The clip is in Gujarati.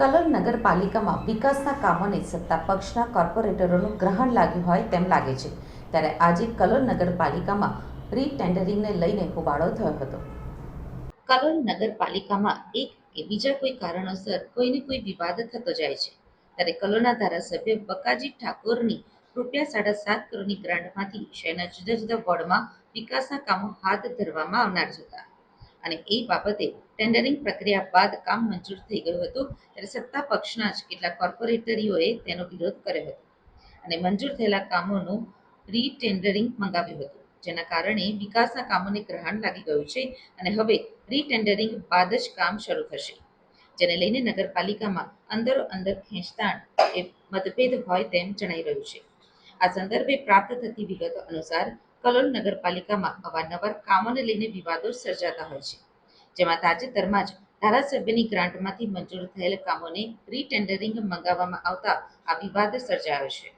કલોલ નગરપાલિકામાં વિકાસના કામોને સત્તા પક્ષના કોર્પોરેટરોનું ગ્રહણ લાગ્યું હોય તેમ લાગે છે. ત્યારે આજે કલોલ નગરપાલિકામાં રીટેન્ડરિંગને લઈને હોબાળો થયો હતો. કલોલ નગરપાલિકામાં એક કે બીજા કોઈ કારણોસર કોઈને કોઈ વિવાદ થતો જાય છે. ત્યારે કલોલના ધારાસભ્ય બકાજી ઠાકોરની રૂપિયા સાડા સાત કરોડની ગ્રાન્ટમાંથી શહેરના જુદા જુદા વોર્ડમાં વિકાસના કામો હાથ ધરવામાં આવનાર હતા. અને એ બાબતે ટેન્ડરિંગ પ્રક્રિયા બાદ કામ મંજૂર થઈ ગયું હતું, ત્યારે સત્તા પક્ષના જ કેટલાક કોર્પોરેટરીઓએ તેનો વિરોધ કર્યો હતો. અને મંજૂર થયેલા કામોનું રીટેન્ડરિંગ મંગાવ્યું હતું, જેના કારણે વિકાસના કામોને ગ્રહણ લાગી ગયું છે અને હવે રીટેન્ડરિંગ બાદ જ કામ શરૂ થશે, જેને લઈને નગરપાલિકામાં અંદરો અંદર ખેંચતાણ એ મતભેદ હોય તેમ જણાઈ રહ્યું છે. આ સંદર્ભે પ્રાપ્ત થતી વિગતો અનુસાર કલોલ નગરપાલિકામાં અવારનવાર કામોને લઈને વિવાદો સર્જાતા હોય છે. જેમાં તાજેતરમાં જ ધારાસભ્યની ગ્રાન્ટમાંથી મંજૂર થયેલ કામોને રીટેન્ડરિંગ મંગાવવામાં આવતા આ વિવાદ સર્જાયો છે.